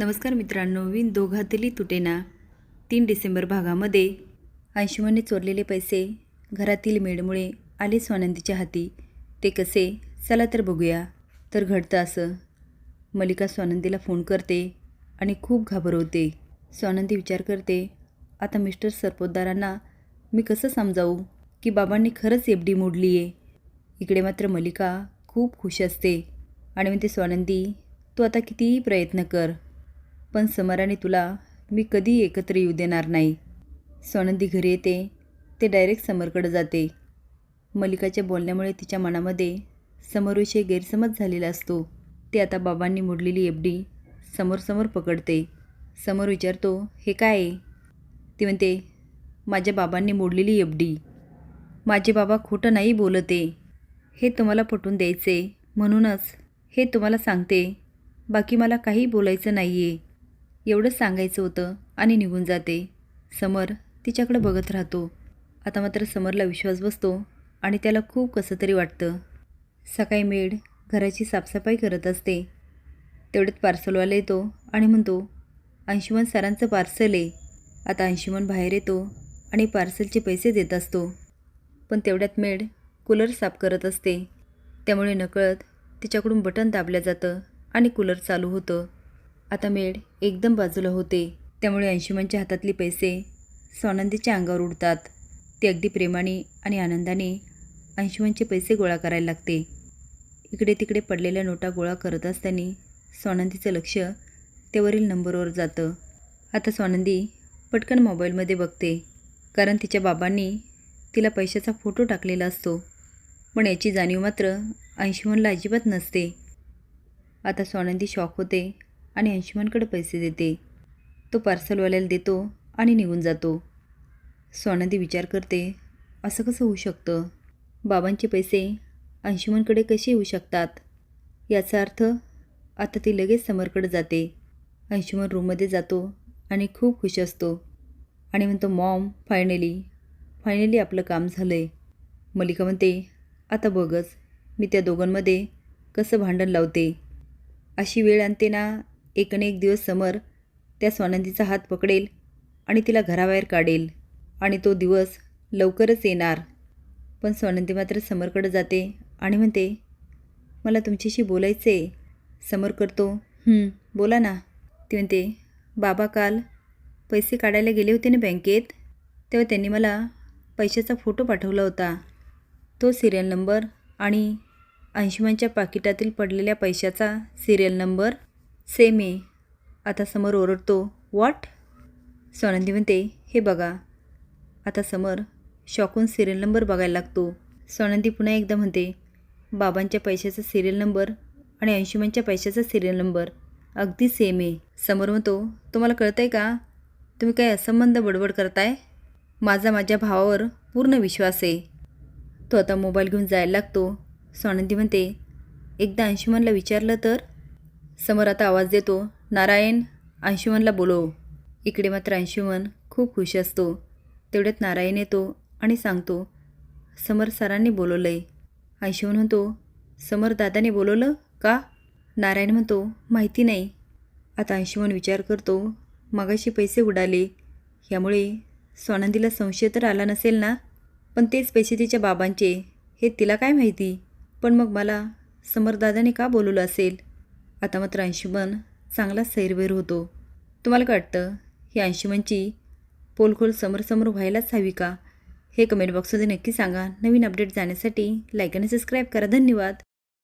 नमस्कार मित्रांनो विन दोघातली तुटेना तीन डिसेंबर भागामध्ये अंशुमनने चोरलेले पैसे घरातील मेडमुळे आले स्वानंदीच्या हाती. ते कसे? चला तर बघूया. तर घडतं असं. मलिका स्वानंदीला फोन करते आणि खूप घाबरवते. स्वानंदी विचार करते आता मिस्टर सरपोतदारांना मी कसं समजावू? की बाबांनी खरंच एफ डी मोडली आहे इकडे मात्र मलिका खूप खुश असते आणि म्हणते स्वानंदी तू आता कितीही प्रयत्न कर. पण समराने तुला मी कधी एकत्र येऊ देणार नाही. सोनंदी घरी येते ते डायरेक्ट समरकडे जाते. मलिकाच्या बोलण्यामुळे तिच्या मनामध्ये समरविषयी गैरसमज झालेला असतो. ते आता बाबांनी मोडलेली एफ डी समोरसमोर पकडते. समोर विचारतो हे काय आहे? ती म्हणते माझ्या बाबांनी मोडलेली एफ डी माझे बाबा खोटं नाही बोलते. हे तुम्हाला पटवून द्यायचे. म्हणूनच हे तुम्हाला सांगते. बाकी मला काही बोलायचं नाही आहे एवढंच सांगायचं होतं आणि निघून जाते. समर तिच्याकडे बघत राहतो. आता मात्र समरला विश्वास बसतो आणि त्याला खूप कसं तरी वाटतं. सकाळी मेड घराची साफसफाई करत असते. तेवढ्यात पार्सलवाला येतो आणि म्हणतो अंशुमन सरांचं पार्सल आहे. आता अंशुमन बाहेर येतो आणि पार्सलचे पैसे देत असतो. पण तेवढ्यात मेड कूलर साफ करत असते. त्यामुळे नकळत तिच्याकडून बटन दाबलं जातं आणि कूलर चालू होतं. आता मेड एकदम बाजूला होते. त्यामुळे अंशुमनच्या हातातले पैसे स्वानंदीच्या अंगावर उडतात. ते अगदी प्रेमाने आणि आनंदाने अंशुमनचे पैसे गोळा करायला लागते. इकडे तिकडे पडलेल्या नोटा गोळा करत असताना स्वानंदीचं लक्ष त्यावरील नंबरवर जातं. आता स्वानंदी पटकन मोबाईलमध्ये बघते कारण तिच्या बाबांनी तिला पैशाचा फोटो टाकलेला असतो. पण याची जाणीव मात्र अंशुमनला अजिबात नसते. आता स्वानंदी शॉक होते आणि अंशुमनकडे पैसे देते. तो पार्सलवाल्याला देतो आणि निघून जातो. स्वानंदी विचार करते असं कसं होऊ शकतं? बाबांचे पैसे अंशुमनकडे कसे येऊ शकतात? याचा अर्थ आता ती लगेच समरकडे जाते. अंशुमन रूममध्ये जातो आणि खूप खुश असतो. आणि म्हणतो मॉम फायनली फायनली आपलं काम झालं आहे मलिका म्हणते आता बघच मी त्या दोघांमध्ये कसं भांडण लावते? अशी वेळ आणते ना एक न एक दिवस समर त्या स्वानंदीचा हात पकडेल आणि तिला घराबाहेर काढेल. आणि तो दिवस लवकरच येणार. पण स्वानंदी मात्र समरकडं जाते आणि म्हणते मला तुमच्याशी बोलायचं आहे समर करतो. बोला ना. ती म्हणते बाबा काल पैसे काढायला गेले होते ना बँकेत? तेव्हा त्यांनी मला पैशाचा फोटो पाठवला होता. तो सिरियल नंबर आणि अंशुमनच्या पाकिटातील पडलेल्या पैशाचा सिरियल नंबर सेम आहे आता समोर ओरडतो वॉट स्वानंदी म्हणते हे बघा. आता समर शॉकून सिरियल नंबर बघायला लागतो. स्वानंदी पुन्हा एकदा म्हणते बाबांच्या पैशाचा सिरियल नंबर आणि अंशुमनच्या पैशाचा सिरियल नंबर अगदी सेम आहे समोर म्हणतो तुम्हाला कळतं आहे का? तुम्ही काय असंबंध बडबड करताय? माझा माझ्या भावावर पूर्ण विश्वास आहे. तो आता मोबाईल घेऊन जायला लागतो. स्वानंदी म्हणते एकदा अंशुमनला विचारलं तर समोर आता आवाज देतो नारायण अंशुमनला बोलव. इकडे मात्र अंशुमन खूप खुश असतो. तेवढ्यात नारायण येतो आणि सांगतो समर सरांनी बोलवलं आहे अंशुमन म्हणतो समर दादाने बोलवलं का? नारायण म्हणतो माहिती नाही. आता अंशुमन विचार करतो मगाशी पैसे उडाले यामुळे स्वानंदीला संशय तर आला नसेल ना? पण तेच पैसे तिच्या बाबांचे. हे तिला काय माहिती? पण मग मला समरदादाने का बोलवलं असेल? आता मात्र अंशुमन चांगला सैरवैर होतो. तुम्हाला काय वाटतं? ही अंशुमनची पोलखोल समोरसमोर व्हायलाच हवी का? हे कमेंट बॉक्समध्ये नक्की सांगा. नवीन अपडेट जाण्यासाठी लाईक आणि सबस्क्राईब करा. धन्यवाद.